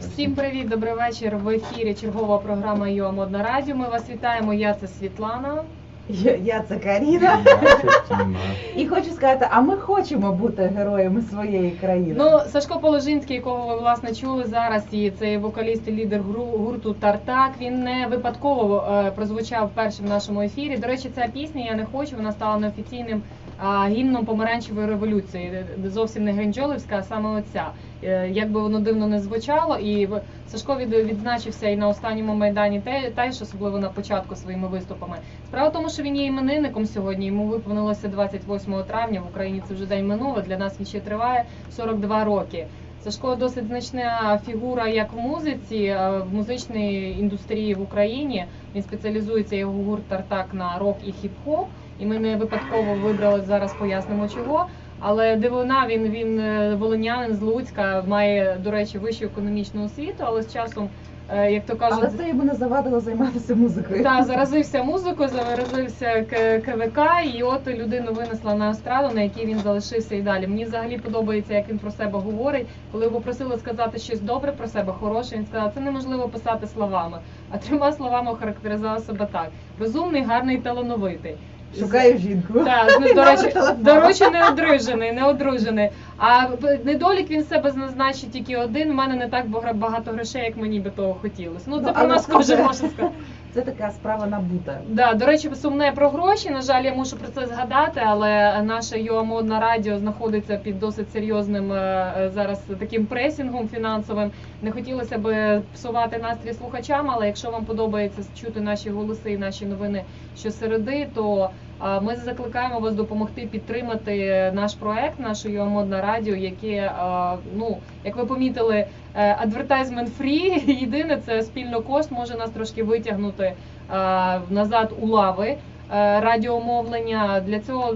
Всім привіт, добрий вечір. В ефірі чергова програма «Йо Модна Радіо. Ми вас вітаємо. Я це Світлана. Я, я це Каріна. І хочу сказати, а ми хочемо бути героями своєї країни. Ну, Сашко Положинський, якого ви власне чули зараз, і це вокаліст і лідер гру- гурту Тартак. Він не випадково е, прозвучав першим в нашому ефірі. До речі, ця пісня Я не хочу. Вона стала неофіційним гімном помаранчевої революції. Е, Зовсім не Гринджолівська, а саме оця. Е, Як би воно дивно не звучало, і Сашко відзначився і на останньому майдані те- теж, особливо на початку своїми виступами. Справа в тому, що він є іменинником сьогодні. Йому виповнилося 28 травня. В Україні це вже день минуло. Для нас він ще триває 42 роки. Сашко досить значна фігура як в музиці, а в музичній індустрії в Україні. Він спеціалізується його гурт Тартак на рок і хіп-хоп. І ми не випадково вибрали зараз, пояснимо чого. Але дивина, він він е, волинянин з Луцька, має, до речі, вищу економічну освіту, але з часом, е, як то кажуть, Але це йому не завадило займатися музикою. та заразився музикою, заразився КВК, і от людину винесла на естраду, на якій він залишився і далі. Мені взагалі подобається, як він про себе говорить. Коли його просили сказати щось добре про себе, хороше, він сказав, це неможливо писати словами. А трьома словами охарактеризував себе так: розумний, гарний, талановитий. Шукаю жінку. Так, ну, до речі, до речі, не одружений, не одружений. А недолік він себе зазначить тільки один. У мене не так бага- багато грошей, як мені би того хотілося. Ну це Ну, про нас кожен може сказати. Це така справа набута. Да, до речі, сумне про гроші. На жаль, я мушу про це згадати, але наше його модне радіо знаходиться під досить серйозним е, е, зараз таким пресінгом фінансовим. Не хотілося б псувати настрій слухачам, але якщо вам подобається чути наші голоси і наші новини щосереди, то ми закликаємо вас допомогти підтримати наш проект, наше модне радіо, яке ну як ви помітили, адвертайзмент фрі. Єдине це спільно кошт може нас трошки витягнути назад у лави. Е, Радіомовлення для цього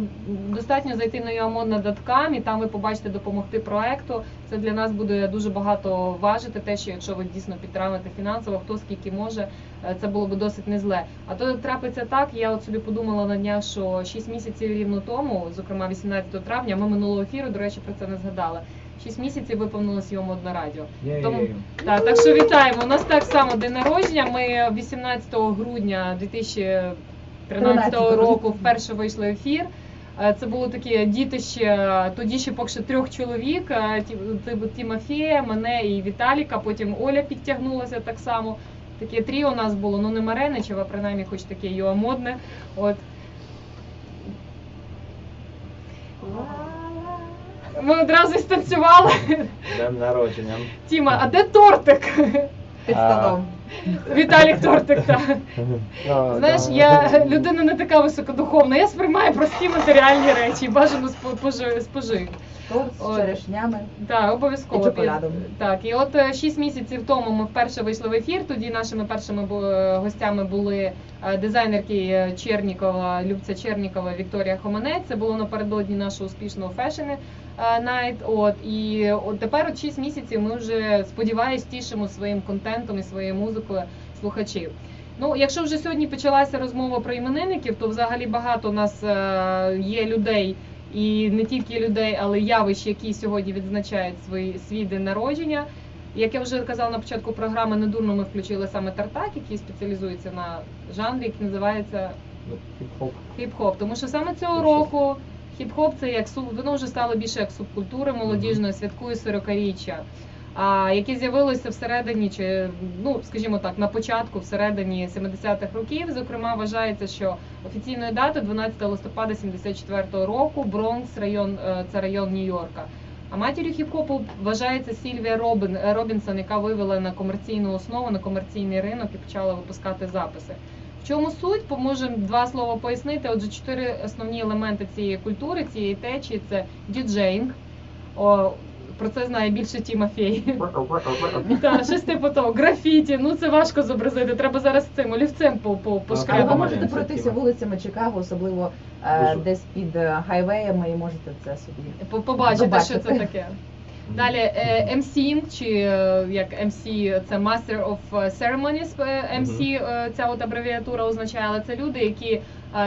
достатньо зайти на yomodna.com і там ви побачите допомогти проекту. Це для нас буде дуже багато важити. Те, що якщо ви дійсно підтримуєте фінансово, хто скільки може, е, це було б досить не зле. А то трапиться так. Я от собі подумала на днях, що 6 місяців рівно тому, зокрема 18 травня, ми минулого ефіру, до речі, про це не згадали. 6 місяців виповнилось йому на радіо. Тому так, так що вітаємо. У нас так само день народження. Ми 18 грудня 2013 13-го. року вперше вийшли в ефір. Е, Це було таке дітище, тоді ще поки що трьох чоловік. е, Ті- Тімофія, мене і Віталіка. Потім Оля підтягнулася так само. Таке тріо у нас було, ну не Мареничева, принаймні, хоч таке його модне. От. Ми одразу станцювали. Днем народження. Тіма, а де тортик? Під столом. Віталік Тортик, так. Знаєш, я людина не така високодуховна, я сприймаю прості матеріальні речі, і бажано спо- спожити. Торт з черешнями. Так, обов'язково. І чоколадом. Так, і от е, шість місяців тому ми вперше вийшли в ефір. Тоді нашими першими е, гостями були е, дизайнерки Чернікова, Любця Чернікова, Вікторія Хоманець. Це було напередодні нашого успішного фешн Найт. От і от тепер от 6 місяців ми вже сподіваюсь тішимо своїм контентом і своєю музикою слухачів. Ну, якщо вже сьогодні почалася розмова про іменинників, то взагалі багато у нас є людей, і не тільки людей, але явищ, які сьогодні відзначають свої свій день народження. Як я вже казала на початку програми, недурно ми включили саме Тартак, який спеціалізується на жанрі, який називається Хіп-хоп. хіп-хоп. Тому що саме цього року хіп-хоп це як суб, воно вже стало більше як субкультури молодіжної, святкує 40-річчя. А яке з'явилося всередині, чи ну скажімо так, на початку, всередині 70-х років, зокрема, вважається, що офіційною датою 12 листопада 74-го року Бронкс, район е, це район Нью-Йорка. А матір'ю хіп-хопу вважається Сільвія Робін, е, Робінсон, яка вивела на комерційну основу, на комерційний ринок і почала випускати записи. В чому суть? Поможемо два слова пояснити. Отже, чотири основні елементи цієї культури, цієї течії це діджеїнг. Про це знає більше Тімофій. Так, щось типу того, графіті. Ну це важко зобразити. Треба зараз цим олівцем по, по, ви можете пройтися вулицями Чикаго, особливо е, десь під е, хайвеями, і можете це собі. По- Побачити, що це таке. Далі е, MCing, чи е, як MC, це Master of Ceremonies, е, MC, е, ця от абревіатура означає, але це люди, які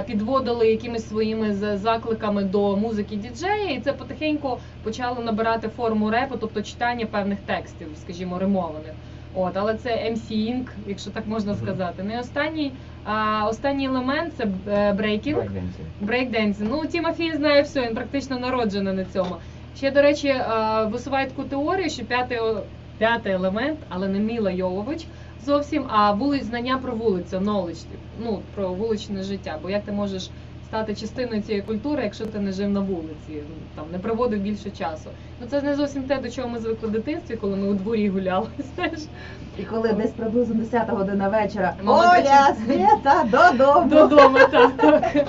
підводили якимись своїми закликами до музики діджея, і це потихеньку почало набирати форму репу, тобто читання певних текстів, скажімо, римованих. От, але це MCing, якщо так можна сказати. Ну і останній, а, останній елемент це е, брейкінг. Брейкденсінг. Ну, Тімофій знає все, він практично народжений на цьому. Ще, до речі, е, висуває таку теорію, що п'ятий, п'ятий елемент, але не Міла Йовович зовсім, а вулиць знання про вулицю, knowledge, ну, про вуличне життя. Бо як ти можеш стати частиною цієї культури, якщо ти не жив на вулиці, там не проводив більше часу. Ну це не зовсім те, до чого ми звикли в дитинстві, коли ми у дворі гуляли. Знаєш, І коли десь приблизно 10 година вечора Оля. Свята, додому. Додому, так, так.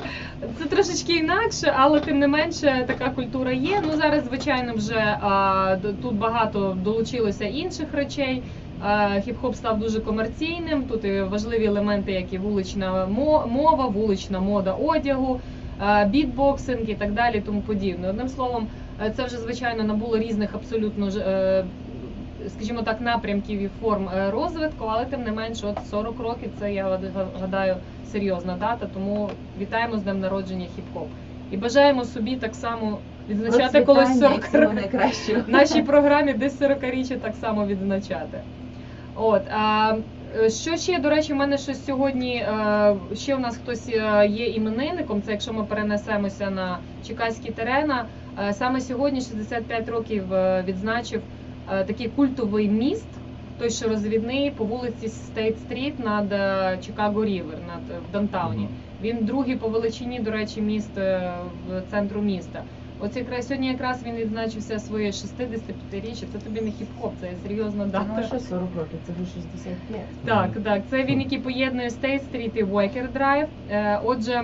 Це трошечки інакше, але тим не менше така культура є. Ну зараз, звичайно, вже а, тут багато долучилося інших речей. А, Хіп-хоп став дуже комерційним. Тут і важливі елементи, як і вулична мо- мова, вулична мода одягу, бітбоксинг і так далі, тому подібне. Одним словом, е, це вже звичайно набуло різних абсолютно е, скажімо так, напрямків і форм е, розвитку, але тим не менше, от 40 років це я гадаю серйозна дата. Тому вітаємо з днем народження хіп-хоп. І бажаємо собі так само відзначати колись Процвітання 40 всього років. В нашій програмі десь 40-річчя так само відзначати. От а, е, що ще, до речі, в мене щось сьогодні. е, Ще у нас хтось е, є іменинником. Це якщо ми перенесемося на чекаські терена. Саме сьогодні 65 років відзначив такий культовий міст, той, що розвідний по вулиці Стейт Стріт над Чикаго Рівер, над в Дантауні. Мгм. Він другий по величині, до речі, міст в центру міста. Оце якраз сьогодні якраз він відзначився своє 65-річчя. Це тобі не хіп-хоп, це серйозна Ну, а дата. що 40 років, це вже 65. Так, так. Це він, який поєднує Стейт Стріт і Войкер Драйв. Е, Отже,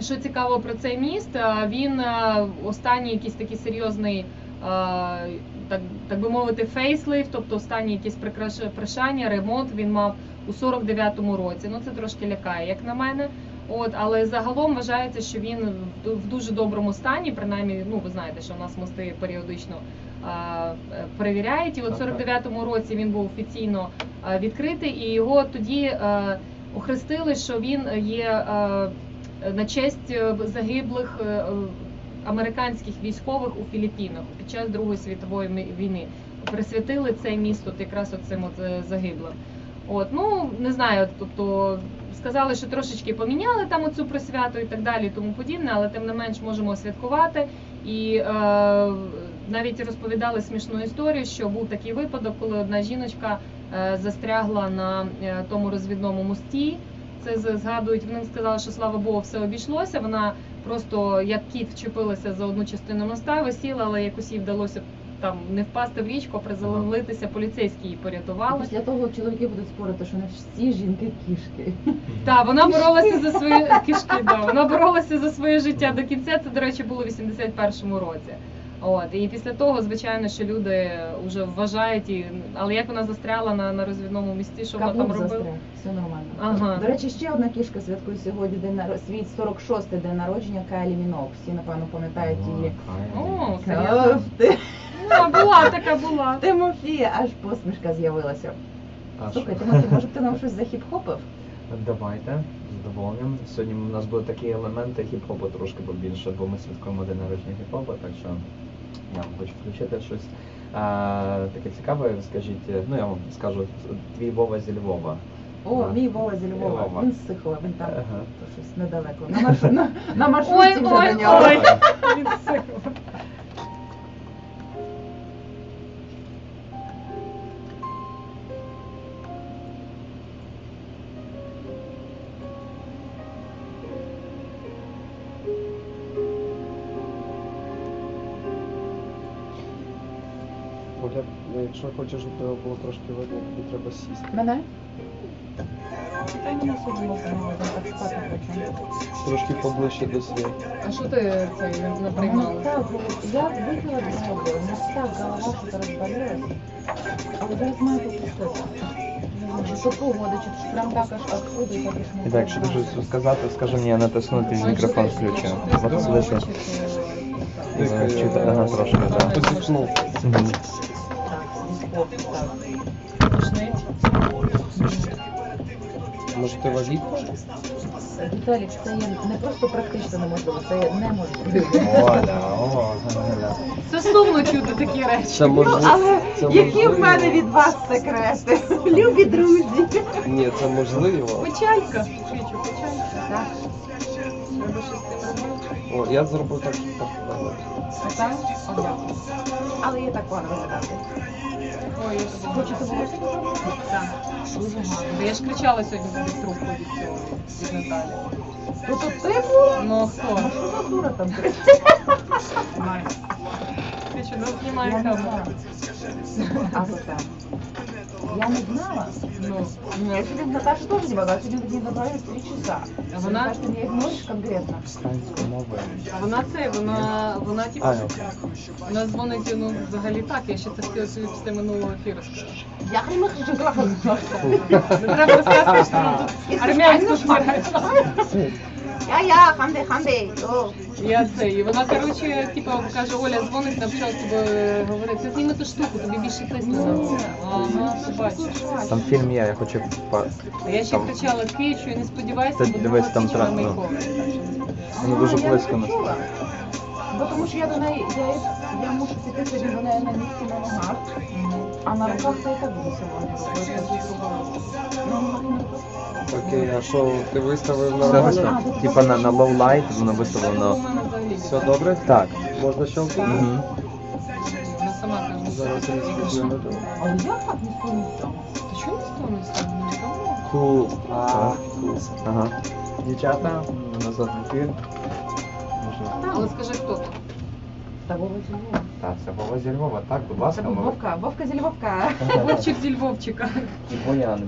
що цікаво про цей міст, е, він е, останній якийсь такий серйозний, так, так би мовити, фейслифт, тобто останній якісь прикраш- прикрашання, ремонт він мав у 49-му році. Ну це трошки лякає, як на мене. От, але загалом вважається, що він в дуже доброму стані, принаймні, ну ви знаєте, що в нас мости періодично а, перевіряють. І от в Так, так. 49-му році він був офіційно а, відкритий, і його тоді е, охрестили, що він є е, на честь е, загиблих е, американських військових у Філіппінах під час Другої світової війни. Присвятили цей міст от якраз цим от загиблим. От, ну не знаю, тобто сказали, що трошечки поміняли там оцю присвяту і так далі, тому подібне, але тим не менш можемо святкувати. І е, навіть розповідали смішну історію, що був такий випадок, коли одна жіночка е, застрягла на е, тому розвідному мості. Це згадують, вони сказали, що слава Богу, все обійшлося. Вона просто як кіт вчепилася за одну частину моста, висіла, але якось їй вдалося там не впасти в річку, а приземлитися. Поліцейські її порятували. Після того чоловіки будуть спорити, що не всі жінки кішки. Так, вона боролася за свої кишки. Да, вона боролася за своє життя до кінця. Це, до речі, було в 81-му році. От і після того, звичайно, що люди вже вважають, і але як вона застряла на, на розвідному місці, що вона там робила? застряг, все нормально. Ага. До речі, ще одна кішка святкує сьогодні день нар... свій 46-й день народження Кайлі Мінок. Всі, напевно, пам'ятають її. О, Ох, Ну, була така була. Тимофія, аж посмішка з'явилася. Слухай, Тимофій, може б ти нам щось захіп-хопив? Давайте, з задоволенням. Сьогодні у нас будуть такі елементи хіп-хопу трошки побільше, бо ми святкуємо день народження хіп-хопу, так що я вам хочу включити щось а, таке цікаве. Скажіть, ну я вам скажу, твій Вова зі Львова. О, Да. мій Вова зі Львова. Львова. Він з Сихова, він там Ага. щось недалеко. На, марш... на, на Ой, вже ой, до нього. ой. Він сив. Оля, якщо хочеш, щоб тебе було трошки видно, тобі треба сісти. Мене? Та мене сьогодні можна так спати хочу. Трошки поближче до світу. А що ти цей не Ну, приймала? так, я випила до себе, у нас так голова що розболілася. Але зараз маю попустити. Чи то погода, чи ж прям так аж і так і І так, якщо ти щось сказати, скажи мені, я натиснути Ой, мікрофон чи включив. чи ти От ти- Е, ага, трошки, так. Позіхнув. Мгм. Може ти вагітна? Віталік, це є не просто практично неможливо, це є неможливо. Це сумно чути такі речі. Це можливо. Але це які в мене від вас секрети? Любі друзі. Ні, це можливо. Печалька. Чичу, печалька. Так, Треба щось з цим робити. О, я зробив так, так. так, Але є так погано виглядати. Хочете волосся? Так. Дуже гарно. Я ж кричала сьогодні за трубку від цього, від Наталі. То тут ти була? Ну хто? Ну що за дура там Ти що, ну знімай камеру. А вот там. Я не знала. Ну, я сегодня Наташа тоже не могла. Сегодня мне забрали три часа. А вона- Наташа, ты меня игноришь конкретно? Вона це, вона, вона типу, А, вона дзвонить, ну, взагалі так, я ще це хотіла собі після минулого ефіру. Я не хочу Не треба розказувати, що нам тут армянську співають. Я, я, ханде, ханде. О. Я це, і вона, коротше, типу, каже, Оля, дзвонить, навчав з тобою говорити, Це зніми ту штуку, тобі більше тисне. Ага, ти бачиш. Там фільм є, я хочу по- А я ще Там- кричала ти і не сподівайся, Та бо дивись, друга там на тра- ну. Що. Воно дуже близько нас. Бо тому що я до неї, я, я мушу піти сьогодні до неї на місці на ногах, а на руках це і так буде сьогодні. Окей, а що ти виставив нормально? Типа на, на low light воно виставлено. Все добре? Так. Можна щелкати? Угу. Вона сама каже, Зараз я не Але я так не спомню. Ти чого не давно. Кул. Ага. Дівчата, назад на ефір. Але скажи, хто то? Та Вова зі Львова. Так, це Вова зі Львова, так, будь Це ласка, був ми Вовка, Вовка зі Львовка. Вовчик зі Львовчика. Бояни.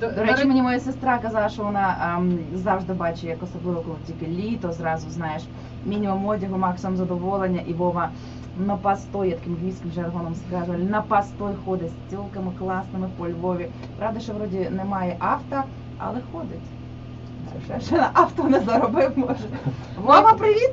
До речі, мені моя сестра казала, що вона ем, завжди бачить, як особливо коли тільки літо, зразу знаєш, мінімум одягу, максимум задоволення, і Вова на постой, я таким львівським жаргоном скажу, на постой ходить з тілками класними по Львові. Правда, що вроді немає авто, але ходить. Ще, ще на авто не заробив, може. Вова, привіт!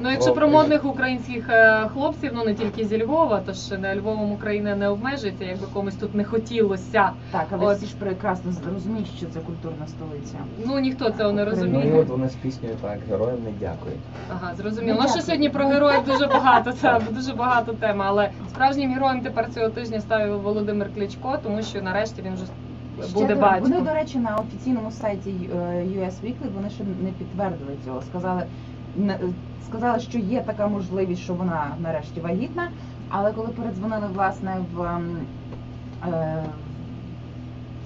Ну, якщо про модних українських е, хлопців, ну не тільки зі Львова, то ж не Львовом Україна не обмежується, якби комусь тут не хотілося. Так, але От. всі ж прекрасно розуміють, що це культурна столиця. Ну ніхто цього не Ну і розуміє. от вони з піснею так, героям не дякують. Ага, зрозуміло. Ну, що сьогодні про героїв дуже багато, це дуже багато тем. Але справжнім героєм тепер цього тижня став Володимир Кличко, тому що нарешті він вже буде до- Вони, до речі, на офіційному сайті е, US Weekly вони ще не підтвердили цього. Сказали, сказали, що є така можливість, що вона нарешті вагітна. Але коли передзвонили власне в, ем, е,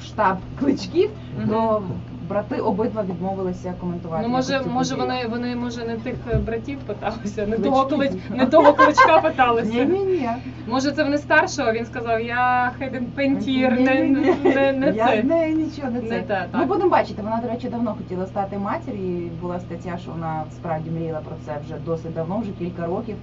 штаб кличків, Мгм. то брати обидва відмовилися коментувати. Ну може, може вони вони може не тих е, братів питалися, не Кличків. того клич, не того кличка питалися. Ні, ні, ні. Може, це вони старшого. Він сказав, я Хейден Пентір, не, Ні-ні-ні. не, не Я це. з нею нічого не Не це. те, так. будемо бачити. Вона, до речі, давно хотіла стати матір'ю. і Була стаття, що вона справді мріяла про це вже досить давно, вже кілька років.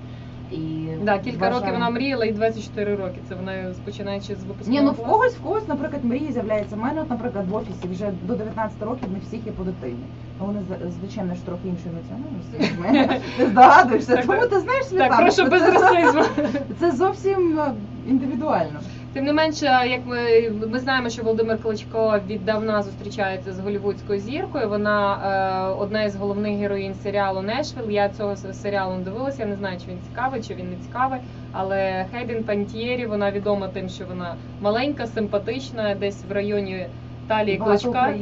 І Да, кілька вважаю- років вона мріяла і 24 роки. Це вона починаючи з випуску. Ні, ну в когось, в когось, наприклад, мрії з'являється. У мене, от, наприклад, в офісі вже до 19 років не всіх є по дитині. Вони звичайно ж трохи іншої національності. Ти здогадуєшся. Тому ти знаєш Так, прошу без расизму. Це зовсім е, індивідуально. Тим не менше, як ми, ми знаємо, що Володимир Кличко віддавна зустрічається з голівудською зіркою. Вона е, одна із головних героїнь серіалу Нешвіл. Я цього серіалу не дивилася. Я не знаю, чи він цікавий, чи він не цікавий. Але Хейден Пантьєрі, вона відома тим, що вона маленька, симпатична, десь в районі талії Кличка.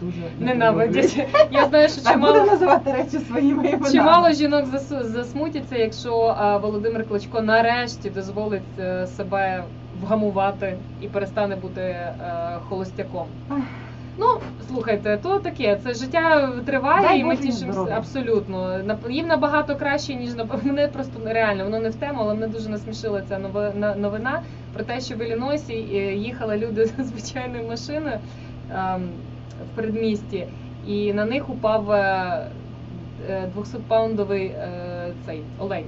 дуже Ненавидять. Я знаю, що чимало. називати речі своїми іменами. Чимало жінок засмутяться, якщо Володимир Кличко нарешті дозволить е, себе вгамувати і перестане бути е, холостяком. Ну, слухайте, то таке, це життя триває, Дай і ми Боже їм тішимося здоров'я. абсолютно. Нап- Їм набагато краще, ніж на мене просто нереально. Воно не в тему, але мене дуже насмішила ця на- новина про те, що в Іллінойсі е, їхали люди з звичайною машиною ем, в передмісті, і на них упав е, 200-паундовий е, цей олень.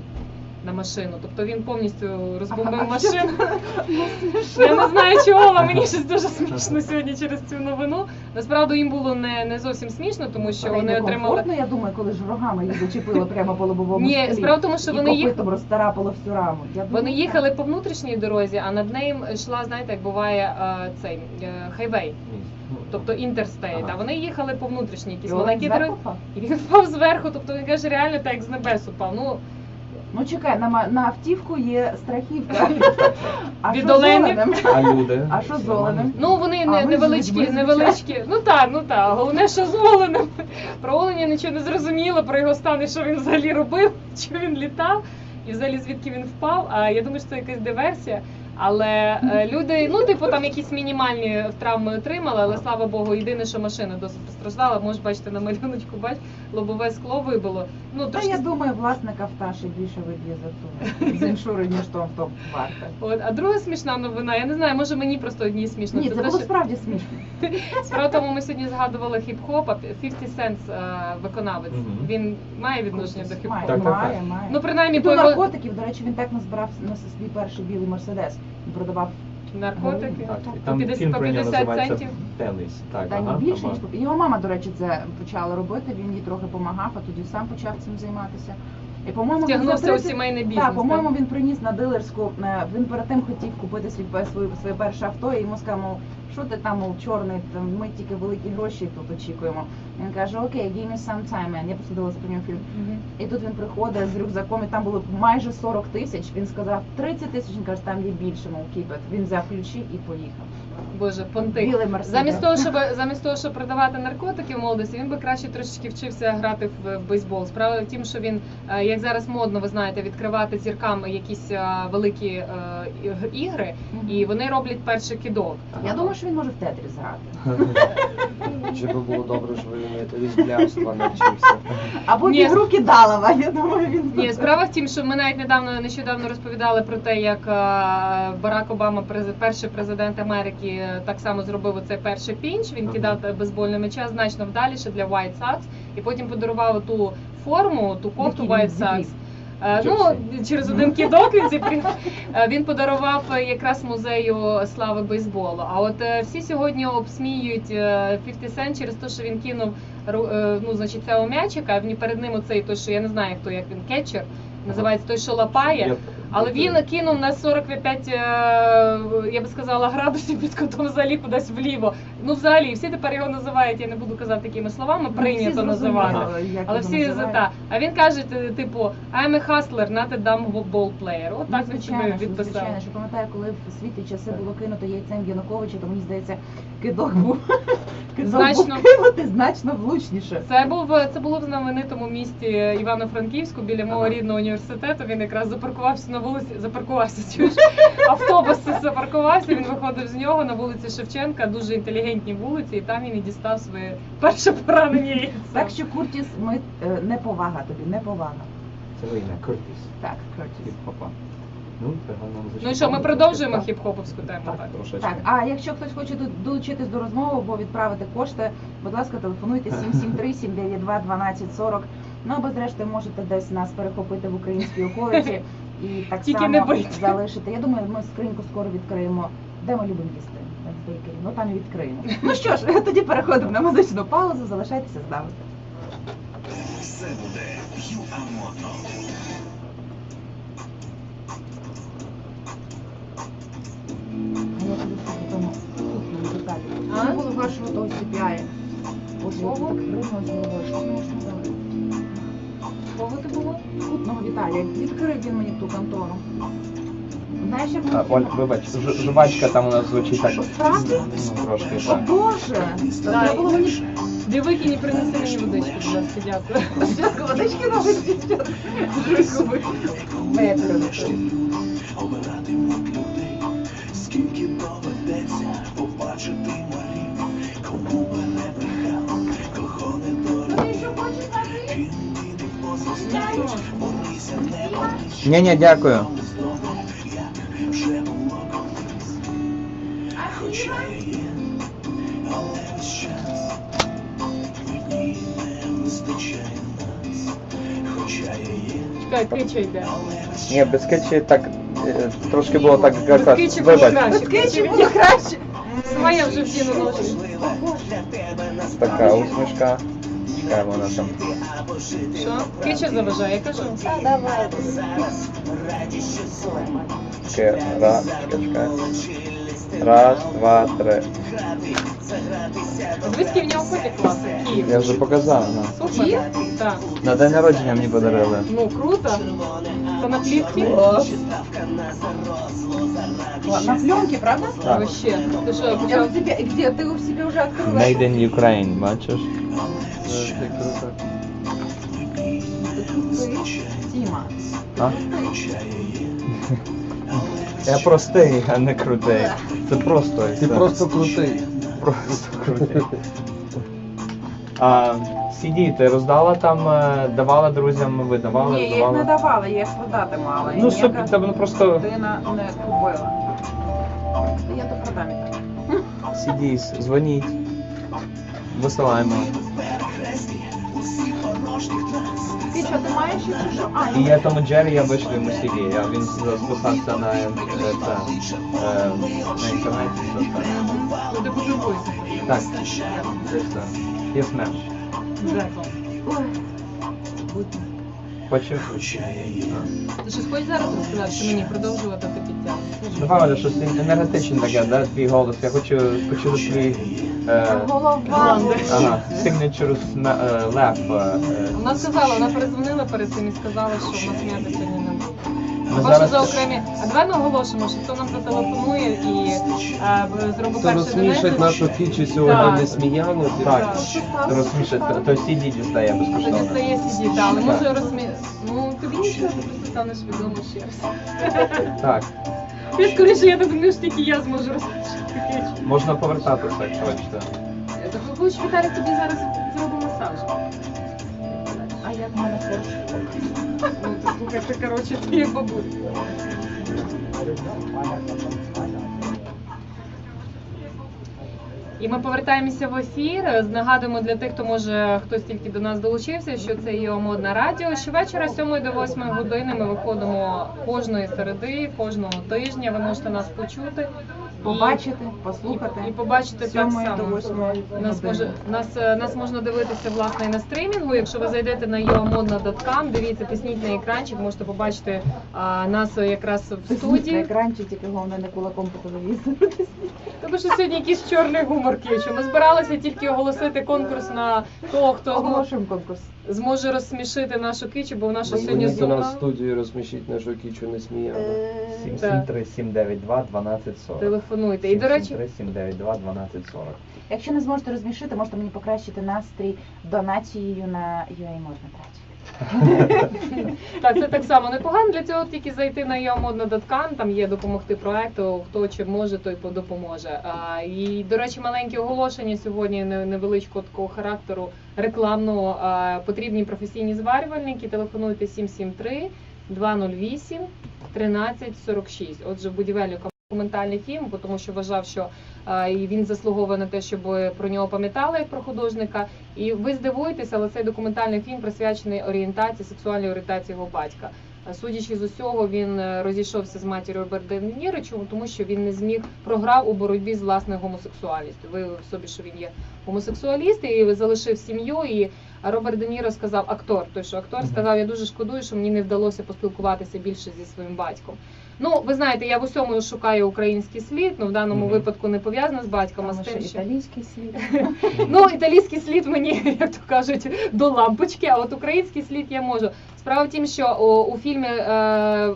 На машину, тобто він повністю розбомбив А машину. Ну. Я не знаю чого, але мені щось дуже смішно сьогодні через цю новину. Насправді їм було не, не зовсім смішно, тому що Але вони отримали. комфортно, я думаю, коли ж рогами їх зачепило прямо по лобовому Ні, справа в тому, що вони їх розтарапало всю раму. Я думаю, вони їхали по внутрішній дорозі, а над нею йшла, знаєте, як буває е, цей е, хайвей. Ну, тобто інтерстейт. Ага. А вони їхали по внутрішній якісь маленькі дороги. І він впав зверху, тобто він каже, реально так як з небес упав. Ну Ну чекай, на, ма- на автівку є страхівка. А Від що з? Оленем? А люди? А що з Оленем? Ну вони А не з невеличкі, людьми, невеличкі. Ну так, ну так. Головне, що з оленем. Про оленя нічого не зрозуміло, про його стан і що він взагалі робив, чи він літав, і взагалі звідки він впав. А я думаю, що це якась диверсія. Але е, люди, ну типу там якісь мінімальні травми отримали, але слава Богу, єдине, що машина досить постраждала. Можеш бачити на малюночку, бач, лобове скло вибило. Ну Та трошки я думаю, власник авто ще більше виб'є за ту з іншури, ніж то авто варте. От, а друга смішна новина, я не знаю, може мені просто одній смішно. Ні, це було що- справді смішно. Справа тому, ми сьогодні згадували хіп-хоп, а 50 Cent е, виконавець. Мгм. Він має відношення до Має, хіп-хопу. Так, має, має. Ну, принаймні, по наркотиків, до речі, він так назбирав на свій перший білий мерседес. Продавав наркотики. Так, і По там фільм по про нього називається центів. Теніс. Так, та ні ага, більше, ага. ніж його мама, до речі, це почала робити. Він їй трохи допомагав, а тоді сам почав цим займатися. І по-моєму, він Втягнувся у 30 сімейний бізнес. Так, по-моєму, він приніс на дилерську. е, Він перед тим хотів купити свій пе- своє, своє перше авто, і йому сказав, мов, що ти там, мов, чорний, там, ми тільки великі гроші тут очікуємо. Він каже, окей, give me some time, man. Я просто дивилася про нього фільм. І тут він приходить з рюкзаком, і там було майже 40 тисяч. Він сказав 30 тисяч, він каже, там є більше, мов it. Він взяв ключі і поїхав. Боже. Білий мерседес. Замість того, щоб замість того, щоб продавати наркотики в молодості, він би краще трошечки вчився грати в, в бейсбол. Справа в тім, що він, е, як зараз модно, ви знаєте, відкривати зіркам якісь е, великі е, ігри, і вони роблять перший кидок. Я думаю, що він може в тетрі зграти. Чи би було добре, щоб він від блямства навчився? Або Ні. ігру кидалова, я думаю, він Ні, справа в тім, що ми навіть недавно нещодавно розповідали про те, як е, Барак Обама, през- перший президент Америки, е, так само зробив оцей перший пінч. Він Ага. кидав бейсбольний м'яча значно вдаліше для White Sox, і потім подарував ту форму, ту кофту Який він White Sox. Е, Ну, через один кідок він зібрів. Е, Він подарував якраз музею слави бейсболу. А от е, всі сьогодні обсміюють е, 50 Cent через те, що він кинув ну, значить, цього м'ячика, перед ним оцей той, що я не знаю, хто як він кетчер, називається той, що лапає. Але він кинув на 45, е, я би сказала, градусів під кутом взагалі кудись вліво. Ну, взагалі, всі тепер його називають, я не буду казати такими словами, Ну, всі прийнято називати. Але всі за та. А він каже, типу, I'm a hustler, not a dumb ball player. От Ну, так він звичайно, що, відписав. звичайно, що пам'ятаю, коли в світлі часи було кинуто яйцем Януковича, то мені здається, кидок був кидок Значно. був кинути значно влучніше. Це був це було в знаменитому місті Івано-Франківську біля мого Ага. рідного університету. Він якраз запаркувався на вулиці, запаркувався. Чуєш? Автобус запаркувався. Він виходив з нього на вулиці Шевченка, дуже інтелігентні вулиці, і там він і дістав своє перше поранення. Так що Куртіс, ми е, неповага тобі, неповага. Це ім'я Куртіс. Так, Куртіс. Ну, Ну і що, ми продовжуємо хіп-хоповську тему. Так, Так. трошечки. Так, а якщо хтось хоче до- долучитись до розмови або відправити кошти, будь ласка, телефонуйте 773 792 1240. Ну або зрештою можете десь нас перехопити в українській околиці і так Тільки само не бийте. залишити. Я думаю, ми скриньку скоро відкриємо. Де ми любимо їсти? В бейкері. Ну там і відкриємо. Ну що ж, тоді переходимо на музичну паузу. Залишайтеся з нами. Все буде ЮАМОТО. А я тобі скажу тому кухню деталі. А? Це було вашого того я Кого? Кого ти було? Кутного Віталія. Відкрив він мені ту контору. Знаєш, як А, Оль, вибач, ж- жувачка там у нас звучить так. Справді? Ну, трошки О так. Боже! Треба було мені Дивики не принеси мені водички, будь ласка, дякую. спочатку водички навести. Моя передача. Хоча я є, Чекай, кича йде. але весь Ні, без кетчі так е, трошки було так Без якраз. кичі було Вибач, краще. Скичі було краще. Своя вже вдіну ночі. така усмішка. Чекай, вона там. Що? Кича заважає, я кажу. Давай. Ще раз, чекай. Раз, два, три. Який в нього фотик класний. Київ. Я вже показав. ну. Супер. Так. На день народження мені подарили. Ну, круто. Це на плівці? На пленке, правда? Так. Вообще. Ти що, Я почав? у тебя, где ты у себя уже открыла? Made in Ukraine, бачиш? Е, як круто. Тима. А? Я простий, а не крутий. Це просто. Ти все. просто крутий. Просто крутий. А, CD ти роздала там, е, давала друзям, видавала, Ні, я їх не давала, я їх продати мала. Ну, щоб тебе ну, просто людина не купила. Я то продам і так. CDs, дзвоніть, висилаємо. Ти що, ти маєш їх чи що? А, І я тому Джері я вийшов йому CD, я, він списався на, е, це, е, на інтернеті. це. Ну, ти потребуєшся. Так, це все. Yes, ma'am. Дякую. Почув? Ти щось хочеш зараз розказати, чи мені продовжувати до кінця? Давай, Оля, щось енергетичне таке, да, твій голос. Я хочу почути твій е, голова. ага, signature е, laugh. е, е. Вона сказала, вона перезвонила перед цим і сказала, що в нас м'яти сьогодні не. Ми зараз за окремі. А давай наголошимо, що хто нам зателефонує і е, зробить Хто перший розсмішить нашу кічу сьогодні Так. не сміяну. Так. Так. розсмішить, то, то CD дістає Тоді безкоштовно. стає сидіти, але може розмі... Ну, тобі нічого, просто станеш відомо ще раз. Так, Я скоріше, я так думаю, що тільки я зможу розповісти. можна повертатися, якщо хочете. Так ви Віталік тобі зараз зробимо масаж. Як мене? Ну, слухай, ти, коротше, ти як бабусь. І ми повертаємося в ефір. Нагадуємо для тих, хто може хтось тільки до нас долучився, що це є модна радіо. Щовечора з 7 до 8 години ми виходимо кожної середи, кожного тижня. Ви можете нас почути. І- Побачити, послухати. і, і побачити так само. Нас може нас, е, нас можна дивитися власне і на стрімінгу. Якщо ви зайдете на yoamodna.com, дивіться, тисніть на екранчик, можете побачити а, нас якраз в На студії. тільки головне не кулаком по телевізору. Тому що сьогодні якийсь чорний гумор кичу. Ми збиралися тільки оголосити конкурс на того, хто Оголошуємо конкурс. зможе розсмішити нашу кичу, бо вона що сьогодні Дзвоніть до нас в студію, розсмішіть нашу кічу не сміяну. 773 792 1240. Телефонуйте. І до речі, 773 792 1240. Якщо не зможете розмішити, можете мені покращити настрій донацією на UA можна тратити. Так, це так само непогано. Для цього тільки зайти на yomodna.com, там є допомогти проекту. Хто чи може, той допоможе. А, і, до речі, маленькі оголошення сьогодні невеличкого такого характеру рекламного. А, потрібні професійні зварювальники. Телефонуйте 773 208 1346. Отже, будівельник документальний фільм, бо тому що вважав, що і він заслуговує на те, щоб про нього пам'ятали як про художника. І ви здивуєтесь, але цей документальний фільм присвячений орієнтації, сексуальній орієнтації його батька. Судячи з усього, він е, розійшовся з матір'ю чому тому, що він не зміг програв у боротьбі з власною гомосексуалістю. Виявив собі, що він є гомосексуаліст і залишив сім'ю. І Роберт Де Ніро сказав актор. Той що актор сказав: я дуже шкодую, що мені не вдалося поспілкуватися більше зі своїм батьком. Ну, ви знаєте, я в усьому шукаю український слід, ну в даному Мгм. випадку не пов'язано з батьком, а з тим, що італійський слід. Ну, італійський слід мені, як то кажуть, до лампочки, а от український слід я можу. Справа в тім, що у фільмі е,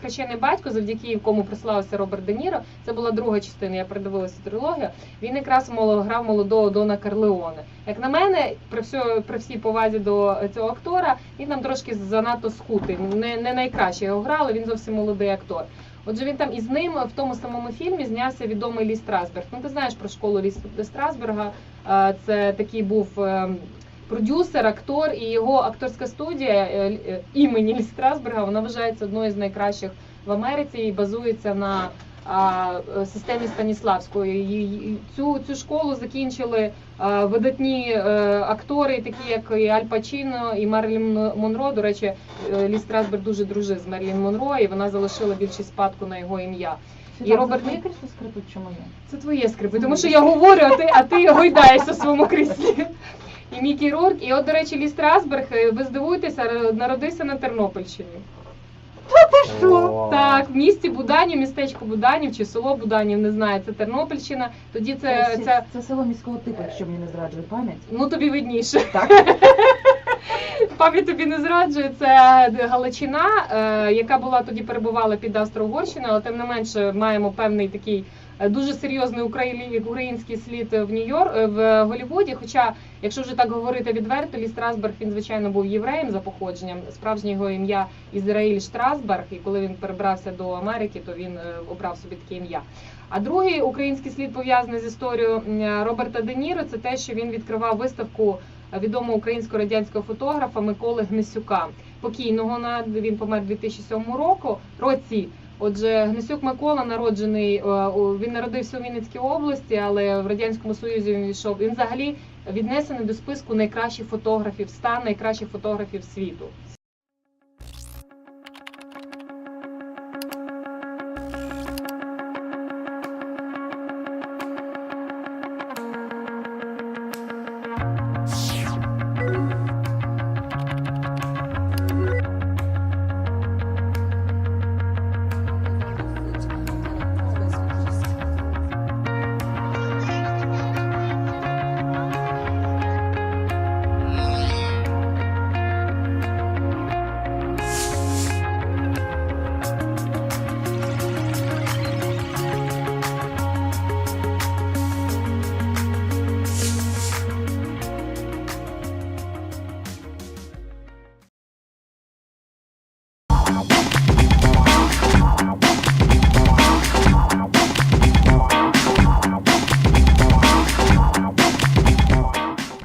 Хрещений батько, завдяки якому прославився Роберт Де Ніро, це була друга частина, я передивилася трилогію. Він якраз грав молодого Дона Карлеоне. Як на мене, при, всьо, при всій повазі до цього актора, він там трошки занадто схутий. Не, не найкраще його грали, він зовсім молодий актор. Отже, він там із ним в тому самому фільмі знявся відомий Лі Страсберг. Ну ти знаєш про школу Лі Страсберга. Е, Це такий був е, продюсер, актор, і його акторська студія е, е, імені Лі Страсберга вона вважається одною з найкращих в Америці і базується на системі Станіславської. Цю, цю школу закінчили е, видатні актори, такі як і Аль Пачіно, і Мерлін Монро. До речі, Лі Страсберг дуже дружив з Мерлін Монро, і вона залишила більшість спадку на його ім'я. І Роберт Ні... Ні- крісло скрипить, чому ні? Це твоє скрипи, тому що я говорю, а ти, а ти гойдаєшся в своєму кріслі. І Мікі Рурк. І от, до речі, Лі Страсберг, е, ви здивуєтеся, народився на Тернопільщині. О. Так, в місті Буданів, містечко Буданів чи село Буданів, не знаю, це Тернопільщина. Тоді це, це, це це село міського типу, якщо мені не зраджує пам'ять. ну тобі видніше. Так. Пам'ять тобі не зраджує. Це Галичина, е, яка була тоді перебувала під Австро-Угорщиною, але тим не менше маємо певний такий е, дуже серйозний український слід в Нью-Йорк в Голлівуді. Хоча, якщо вже так говорити відверто, Лі Страсберг він звичайно був євреєм за походженням. Справжнє його ім'я Ізраїль Штрасберг. І коли він перебрався до Америки, то він е, обрав собі таке ім'я. А другий український слід пов'язаний з історією Роберта Де Ніро, це те, що він відкривав виставку відомого українсько-радянського фотографа Миколи Гнесюка. Покійного на він помер 2007 року році. Отже, Гнесюк Микола народжений, е, він народився у Вінницькій області, але в радянському союзі він війшов. Він взагалі віднесений до списку найкращих фотографів, ста найкращих фотографів світу.